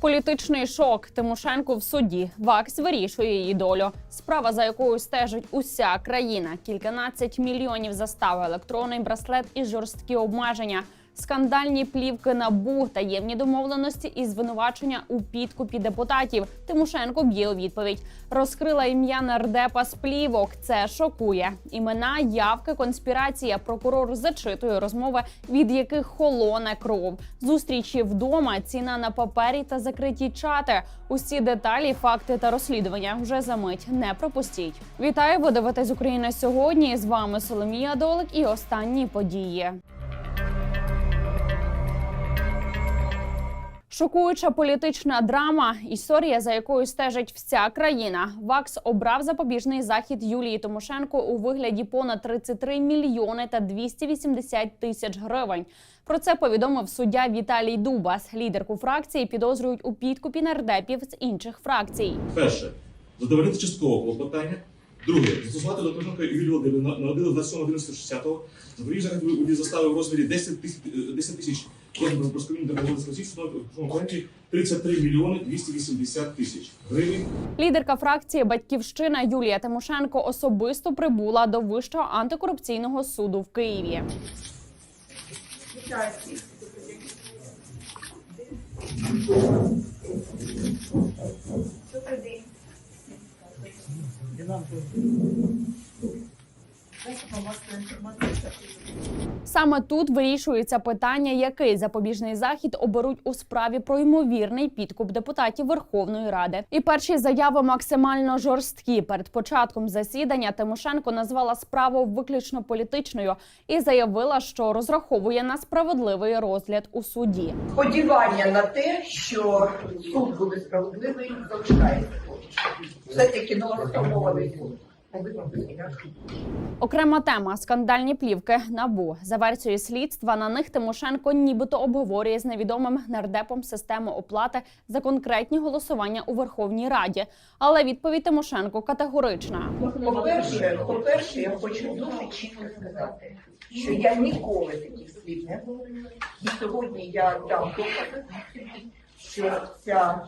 Політичний шок Тимошенко в суді. ВАКС вирішує її долю. Справа, за якою стежить уся країна. Кільканадцять мільйонів застави, електронний браслет і жорсткі обмеження. Скандальні плівки набу, таємні домовленості і звинувачення у підкупі депутатів. Тимошенко б'є у відповідь. Розкрила ім'я нардепа з плівок. Це шокує. Імена, явки, конспірація. Прокурор зачитує розмови, від яких холоне кров. Зустрічі вдома, ціна на папері та закриті чати. Усі деталі, факти та розслідування вже за мить не пропустіть. Вітаю, ви дивитесь Україна сьогодні. З вами Соломія Долик і останні події. Шокуюча політична драма, історія, за якою стежить вся країна. ВАКС обрав запобіжний захід Юлії Тимошенко у вигляді понад 33 мільйони та 280 тисяч гривень. Про це повідомив суддя Віталій Дубас. Лідерку фракції підозрюють у підкупі нардепів з інших фракцій. Перше, задовольнити частково клопотання. Друге, застосувати до Тимошенка Юлії Володимирівни народили 27.11.60 Запоріжжя заходу застави в розмірі 10 тисяч 10 тисяч кожного розповідно договору 33 мільйони 280 тисяч гривень. Лідерка фракції Батьківщина Юлія Тимошенко особисто прибула до Вищого антикорупційного суду в Києві. Добрий день. Саме тут вирішується питання, який запобіжний захід оберуть у справі про ймовірний підкуп депутатів Верховної Ради. І перші заяви максимально жорсткі. Перед початком засідання Тимошенко назвала справу виключно політичною і заявила, що розраховує на справедливий розгляд у суді. Сподівання на те, що суд буде справедливий, залишається. Все-таки налаштований суд. Окрема тема скандальні плівки набу за версією слідства. На них Тимошенко нібито обговорює з невідомим нардепом систему оплати за конкретні голосування у Верховній Раді. Але відповідь Тимошенко категорична. По-перше, по-перше, я хочу дуже чітко сказати, що я ніколи таких слів не говорила. І сьогодні я дам докази, що ця,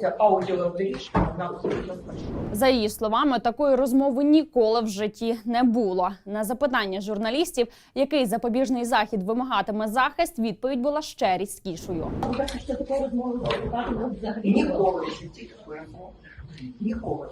ця аудіодоріжка вона абсолютно. За її словами, такої розмови ніколи в житті не було. На запитання журналістів, який запобіжний захід вимагатиме захист, відповідь була ще різкішою. Було. Ніколи в житті такої розмови. Ніколи.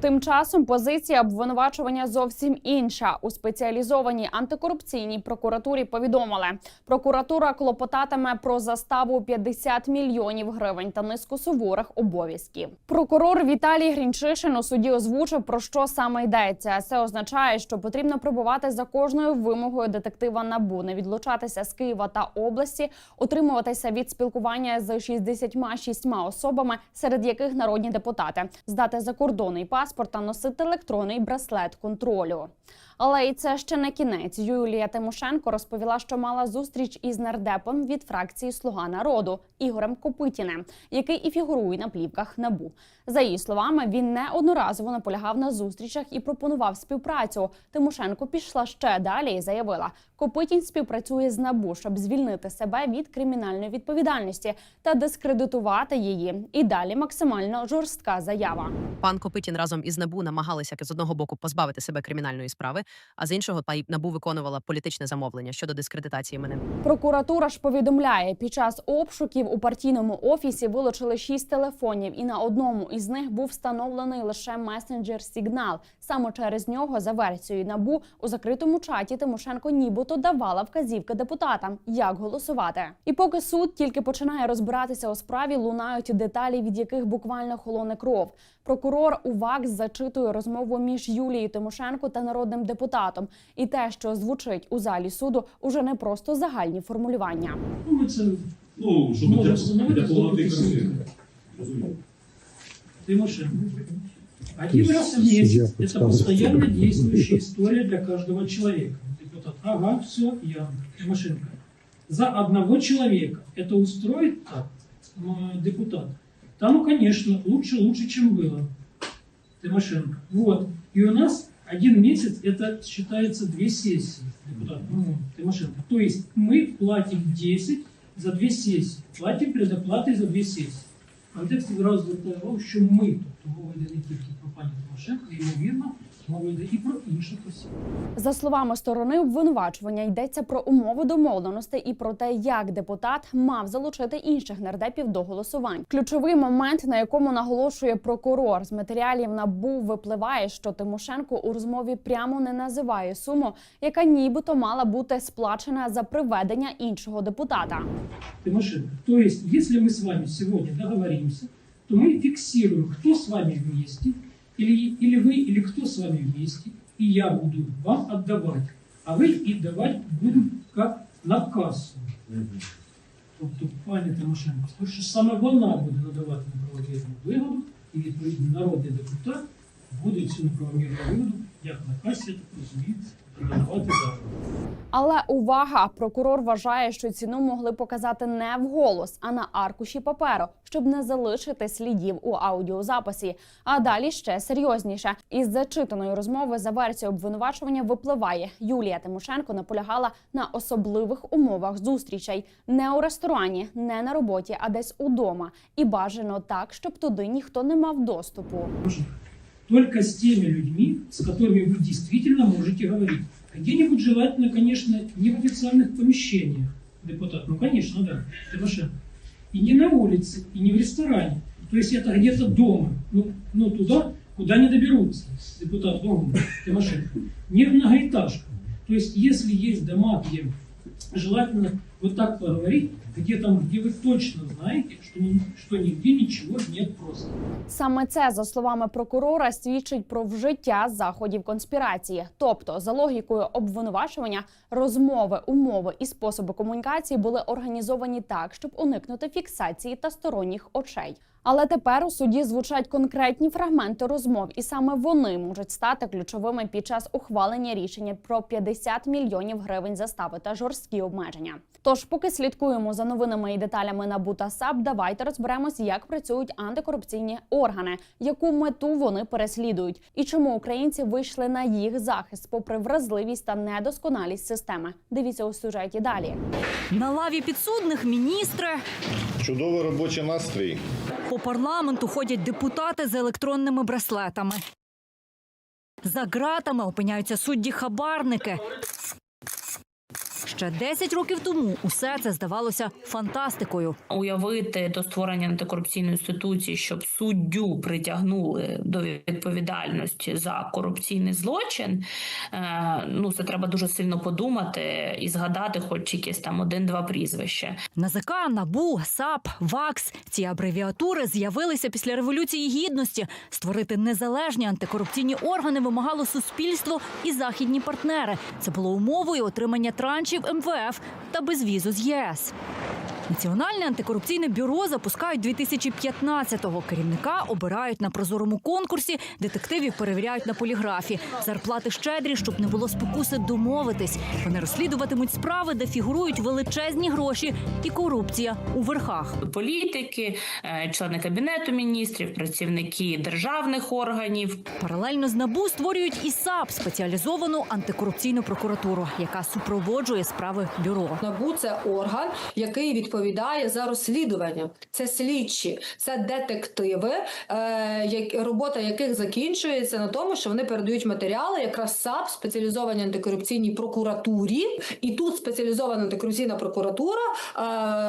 Тим часом позиція обвинувачування зовсім інша. У спеціалізованій антикорупційній прокуратурі повідомили, прокуратура клопотатиме про заставу 50 мільйонів гривень та низку суворих обов'язків. Прокурор Віталій Грінчишин у суді озвучив про що саме йдеться. Це означає, що потрібно прибувати за кожною вимогою детектива НАБУ, не відлучатися з Києва та області, утримуватися від спілкування з 66 особами, серед яких народні депутати, здати закордонний паспорт та носити електронний браслет контролю. Але і це ще не кінець. Юлія Тимошенко розповіла, що мала зустріч із нардепом від фракції Слуга народу Ігорем Копитіним, який і фігурує на плівках набу. За її словами, він неодноразово наполягав на зустрічах і пропонував співпрацю. Тимошенко пішла ще далі і заявила, Копитін співпрацює з набу, щоб звільнити себе від кримінальної відповідальності та дискредитувати її. І далі максимально жорстка заява. Пан Копитін разом із НАБУ намагалися з одного боку позбавити себе кримінальної справи, а з іншого НАБУ виконувала політичне замовлення щодо дискредитації мене. Прокуратура ж повідомляє, під час обшуків у партійному офісі вилучили шість телефонів, і на одному із них був встановлений лише месенджер Сігнал. Саме через нього, за версією набу, у закритому чаті Тимошенко нібито давала вказівки депутатам, як голосувати. І поки суд тільки починає розбиратися у справі, лунають деталі, від яких буквально холоне кров. Прокурор у ВАКС зачитує розмову між Юлією Тимошенко та народним депутатом. І те, що звучить у залі суду, уже не просто загальні формулювання. Ну, ми це Ну, щоб Може, для, для здобути картини. Розумію. Тимошенко. Один раз в месяц это постоянно действующая история для каждого человека. Депутат, ага, все, я, Тимошенко. За одного человека это устроит так, депутат? Да ну, конечно, лучше, лучше, чем было. Тимошенко. Вот. И у нас один месяц это считается две сессии депутат ну, Тимошенко. То есть мы платим 10 за две сессии, платим предоплаты за две сессии. В контексті розвитку того, що ми, тобто мова йде не тільки про пані Тимошенко, ймовірно, мова йде і про інших осіб. За словами сторони обвинувачування, йдеться про умови домовленостей і про те, як депутат мав залучити інших нардепів до голосувань. Ключовий момент, на якому наголошує прокурор з матеріалів НАБУ, випливає, що Тимошенко у розмові прямо не називає суму, яка нібито мала бути сплачена за приведення іншого депутата. Тимошенко. То есть, если мы с вами сегодня договоримся, то мы фиксируем, кто с вами вместе, или, или вы, или кто с вами вместе, и я буду вам отдавать, а вы и давать будем как на кассу. Тобто, пані Тимошенко, тому що саме вона буде надавати неправомірну вигоду, і відповідно народний депутат буде цю неправомірну вигоду, як на касі, так далі. Але увага! Прокурор вважає, що ціну могли показати не вголос, а на аркуші паперу, щоб не залишити слідів у аудіозаписі. А далі ще серйозніше. Із зачитаної розмови за версією обвинувачування випливає, Юлія Тимошенко наполягала на особливих умовах зустрічей не у ресторані, не на роботі, а десь удома. І бажано так, щоб туди ніхто не мав доступу. Только с теми людьми, с которыми вы действительно можете говорить. Где-нибудь желательно, конечно, не в официальных помещениях, депутат, ну, конечно, да, Тимошенко. И не на улице, и не в ресторане. То есть это где-то дома, ну, ну туда, куда не доберутся, депутат Дом Тимошенко. Не в многоэтажках. То есть если есть дома, где желательно вот так поговорить, где там, где вы точно знаете, что, ни- что нигде ничего нет просто. Саме це, за словами прокурора, свідчить про вжиття заходів конспірації. Тобто, за логікою обвинувачування, розмови, умови і способи комунікації були організовані так, щоб уникнути фіксації та сторонніх очей. Але тепер у суді звучать конкретні фрагменти розмов, і саме вони можуть стати ключовими під час ухвалення рішення про 50 мільйонів гривень застави та жорсткі обмеження. Тож, поки слідкуємо за новинами і деталями НАБУ та САП, давайте розберемось, як працюють антикорупційні органи, яку мету вони переслідують, і чому українці вийшли на їх захист, попри вразливість та недосконалість системи. Дивіться у сюжеті далі. На лаві підсудних міністри Чудовий робочий настрій. По парламенту ходять депутати з електронними браслетами. За ґратами опиняються судді-хабарники. Ще 10 років тому усе це здавалося фантастикою. уявити до створення антикорупційної інституції, щоб суддю притягнули до відповідальності за корупційний злочин. е, Ну це треба дуже сильно подумати і згадати, хоч якесь там один-два прізвища. НАЗК, НАБУ, САП, ВАКС – ці абревіатури з'явилися після Революції Гідності. Створити незалежні антикорупційні органи вимагало суспільство і західні партнери. Це було умовою отримання траншів МВФ та безвізу з ЄС. Національне антикорупційне бюро запускають 2015-го. Керівника обирають на прозорому конкурсі, детективів перевіряють на поліграфі. Зарплати щедрі, щоб не було спокуси домовитись. Вони розслідуватимуть справи, де фігурують величезні гроші і корупція у верхах. Політики, е, члени кабінету міністрів, працівники державних органів, Паралельно з НАБУ створюють і САП – спеціалізовану антикорупційну прокуратуру, яка супроводжує справи бюро. НАБУ це орган, який відповідає за розслідування. Це слідчі, це детективи, е, як- робота яких закінчується на тому, що вони передають матеріали, якраз САП, спеціалізованій антикорупційній прокуратурі, і тут спеціалізована антикорупційна прокуратура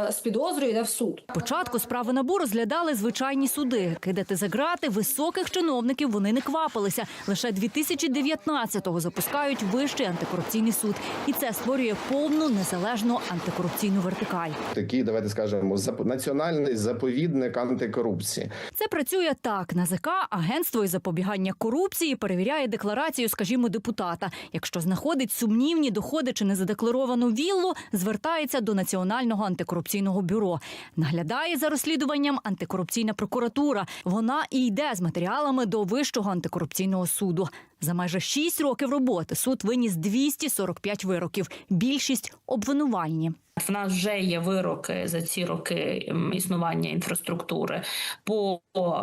е, з підозрою йде в суд. Спочатку справи НАБУ розглядали звичайні суди. Кидати за грати високих чиновників вони не квапилися. Лише 2019-го запускають вищий антикорупційний суд. І це створює повну незалежну антикорупційну вертикаль. Такий, давайте скажемо, національний заповідник антикорупції. Це працює так. НАЗК, агентство із запобігання корупції, перевіряє декларацію, скажімо, депутата. Якщо знаходить сумнівні доходи чи незадекларовану віллу, звертається до Національного антикорупційного бюро. Наглядає за розслідуванням антикорупційна прокуратура. Вона і йде з матеріалами до Вищого антикорупційного суду. За майже 6 років роботи суд виніс 245 вироків. Більшість обвинувальні. В нас вже є вироки за ці роки існування інфраструктури по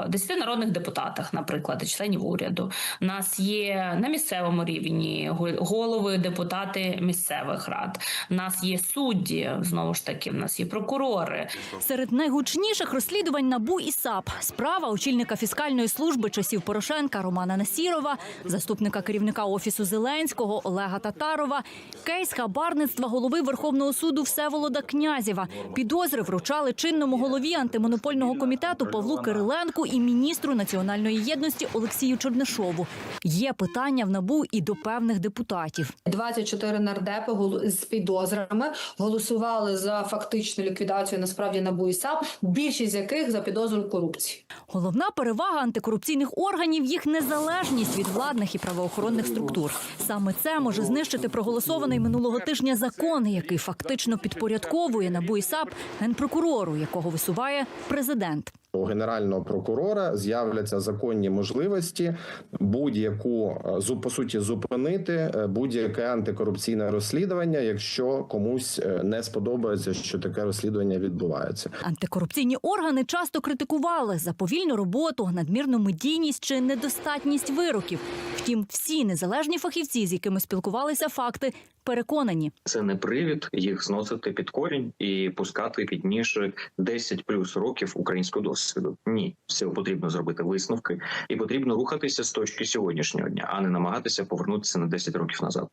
10 народних депутатах, наприклад, членів уряду. У нас є на місцевому рівні голови, депутати місцевих рад. У нас є судді, знову ж таки, в нас є прокурори. Серед найгучніших розслідувань НАБУ і САП справа очільника фіскальної служби часів Порошенка Романа Насірова, заступника керівника офісу Зеленського Олега Татарова, кейс хабарництва голови Верховного суду Всеволода Князєва. Підозри вручали чинному голові антимонопольного комітету Павлу Кириленку і міністру національної єдності Олексію Чернишову. Є питання в НАБУ і до певних депутатів. 24 нардепи з підозрами голосували за фактичну ліквідацію насправді НАБУ і САП, більшість з яких за підозру корупції. Головна перевага антикорупційних органів їх незалежність від владних і правоохоронних структур. Саме це може знищити проголосований минулого тижня закон, який фактично підпорядковує НАБУ і САП генпрокурору, якого висуває президент. У генерального прокурора з'являться законні можливості будь-яку е, зу- по суті зупинити е, будь-яке антикорупційне розслідування, якщо комусь е, не сподобається, що таке розслідування відбувається. Антикорупційні органи часто критикували за повільну роботу, надмірну медійність чи недостатність вироків. Втім, всі незалежні фахівці, з якими спілкувалися факти, переконані, Це не привід їх зносити під корінь і пускати під ніж 10 плюс років українського досвіду. Ні, все потрібно зробити висновки, і потрібно рухатися з точки сьогоднішнього дня, а не намагатися повернутися на 10 років назад.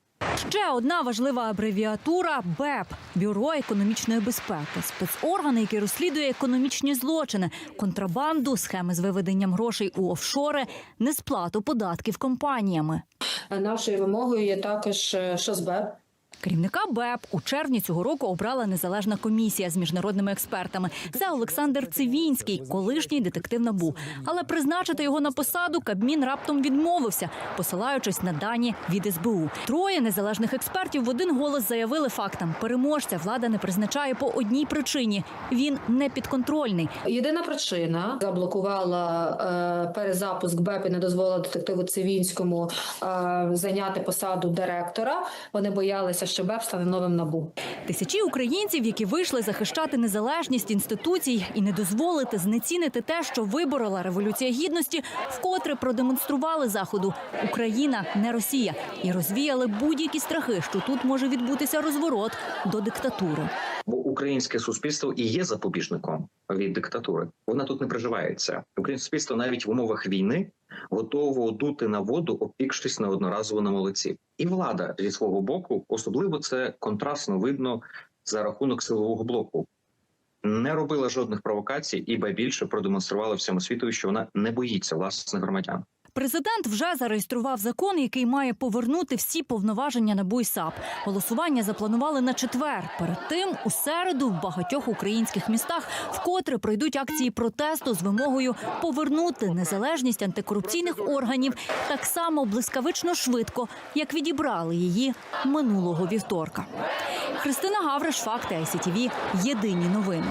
Ще одна важлива абревіатура БЕП Бюро економічної безпеки, спецорган, який розслідує економічні злочини, контрабанду, схеми з виведенням грошей у офшори, несплату податків компаніями. Нашою вимогою є також е, ШОСБЕП. Керівника БЕП у червні цього року обрала незалежна комісія з міжнародними експертами. Це Олександр Цивінський, колишній детектив НАБУ. Але призначити його на посаду Кабмін раптом відмовився, посилаючись на дані від СБУ. Троє незалежних експертів в один голос заявили фактам: переможця влада не призначає по одній причині: він не підконтрольний. Єдина причина заблокувала е, перезапуск БЕП і не дозволила детективу Цивінському е, зайняти посаду директора. Вони боялися, що БЕП стане новим набу. Тисячі українців, які вийшли захищати незалежність інституцій і не дозволити знецінити те, що виборола революція гідності, вкотре продемонстрували заходу Україна не Росія і розвіяли будь-які страхи, що тут може відбутися розворот до диктатури. Українське суспільство і є запобіжником від диктатури. Вона тут не приживається. Українське суспільство навіть в умовах війни готово дути на воду, опікшись на одноразово на молодці. І влада зі свого боку, особливо це контрастно видно за рахунок силового блоку. Не робила жодних провокацій і ба більше продемонструвала всьому світу, що вона не боїться власних громадян. Президент вже зареєстрував закон, який має повернути всі повноваження на САП. Голосування запланували на четвер. Перед тим у середу в багатьох українських містах вкотре пройдуть акції протесту з вимогою повернути незалежність антикорупційних органів так само блискавично швидко, як відібрали її минулого вівторка. Христина Гавриш, факти ICTV, Єдині новини.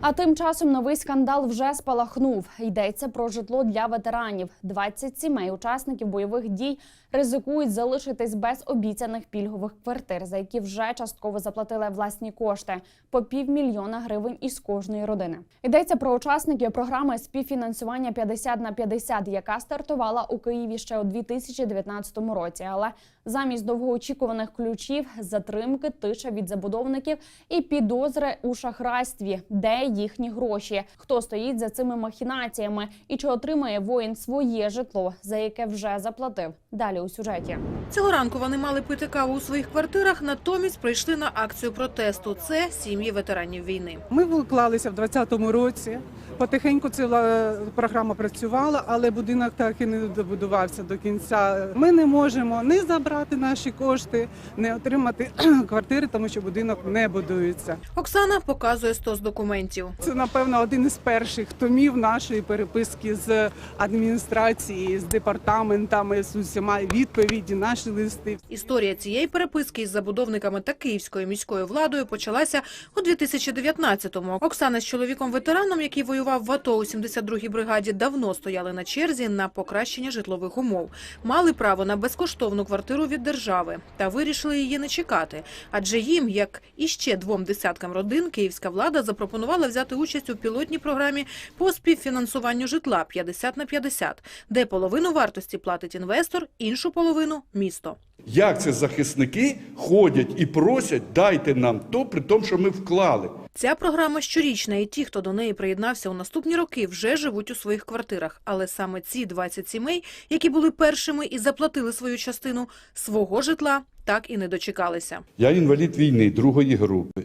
А тим часом новий скандал вже спалахнув. Йдеться про житло для ветеранів. 20 сімей учасників бойових дій ризикують залишитись без обіцяних пільгових квартир, за які вже частково заплатили власні кошти по півмільйона гривень із кожної родини. Йдеться про учасників програми співфінансування 50 на 50, яка стартувала у Києві ще у 2019 році. Але замість довгоочікуваних ключів, затримки, тиша від забудовників і підозри у шахрайстві, де їхні гроші, хто стоїть за цими махінаціями і чи отримає воїн своє житло, за яке вже заплатив. Далі у сюжеті. Цього ранку вони мали пити каву у своїх квартирах, натомість прийшли на акцію протесту. Це сім'ї ветеранів війни. Ми вклалися в 2020 році. Потихеньку ця е, програма працювала, але будинок так і не добудувався до кінця. Ми не можемо не забрати наші кошти, не отримати квартири, тому що будинок не будується. Оксана показує стос документів. Це напевно один із перших томів нашої переписки з адміністрації, з департаментами, з усіма відповіді, наші листи. Історія цієї переписки із забудовниками та київською міською владою почалася у 2019-му. Оксана з чоловіком ветераном, який воював в АТО у 72-й бригаді, давно стояли на черзі на покращення житлових умов. Мали право на безкоштовну квартиру від держави та вирішили її не чекати. Адже їм, як і ще двом десяткам родин, київська влада запропонувала взяти участь у пілотній програмі по співфінансуванню житла 50 на 50, де половину вартості платить інвестор, іншу половину місто. Як це захисники ходять і просять, дайте нам то, при тому, що ми вклали. Ця програма щорічна, і ті, хто до неї приєднався у наступні роки, вже живуть у своїх квартирах. Але саме ці 20 сімей, які були першими і заплатили свою частину, свого житла так і не дочекалися. Я інвалід війни другої групи.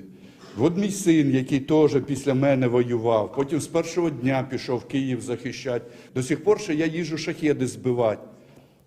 От мій син, який теж після мене воював, потім з першого дня пішов Київ захищати. До сих пор ще я їжу шахеди збивати.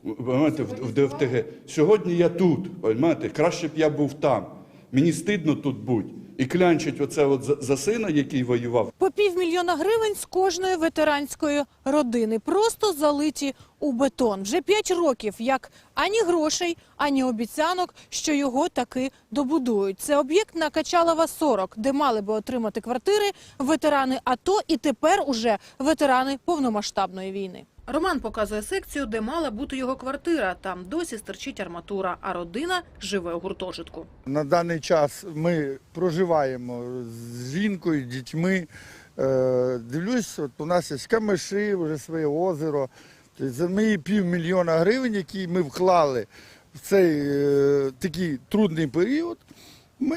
В, ДФТГ. Сьогодні я тут. Понимаєте, краще б я був там. Мені стидно тут бути. І клянчить оце от за сина, який воював. По півмільйона гривень з кожної ветеранської родини просто залиті у бетон. Вже п'ять років, як ані грошей, ані обіцянок, що його таки добудують. Це об'єкт на Качалова 40, де мали би отримати квартири ветерани АТО і тепер уже ветерани повномасштабної війни. Роман показує секцію, де мала бути його квартира. Там досі стерчить арматура, а родина живе у гуртожитку. На даний час ми проживаємо з жінкою, дітьми. Е, Дивлюсь, от у нас є камиші, вже своє озеро. За мої півмільйона гривень, які ми вклали в цей е, такий трудний період, ми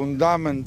фундамент.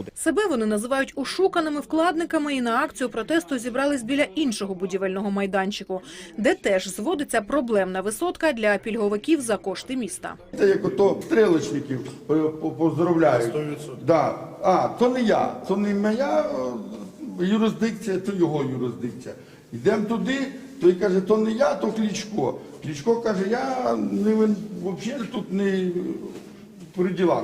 Себе вони називають ушуканими вкладниками і на акцію протесту зібрались біля іншого будівельного майданчику, де теж зводиться проблемна висотка для пільговиків за кошти міста. Це як ото стрілочників е, по- поздравляють. Да. А, то не я, то не моя е, юрисдикція, то його юрисдикція. Йдемо туди, той каже, то не я, то Клічко. Клічко каже, я не, взагалі тут не при ділах.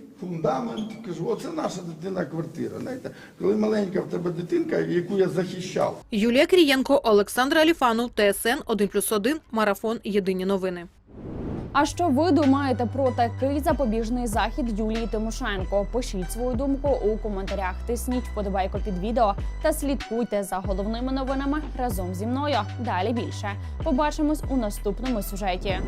фундамент. Кажу, оце наша дитина квартира. Знаєте, коли маленька в тебе дитинка, яку я захищав. Юлія Крієнко, Олександр Аліфану, ТСН 1+,1, Марафон. Єдині новини. А що ви думаєте про такий запобіжний захід Юлії Тимошенко? Пишіть свою думку у коментарях. Тисніть вподобайку під відео та слідкуйте за головними новинами разом зі мною. Далі більше. Побачимось у наступному сюжеті.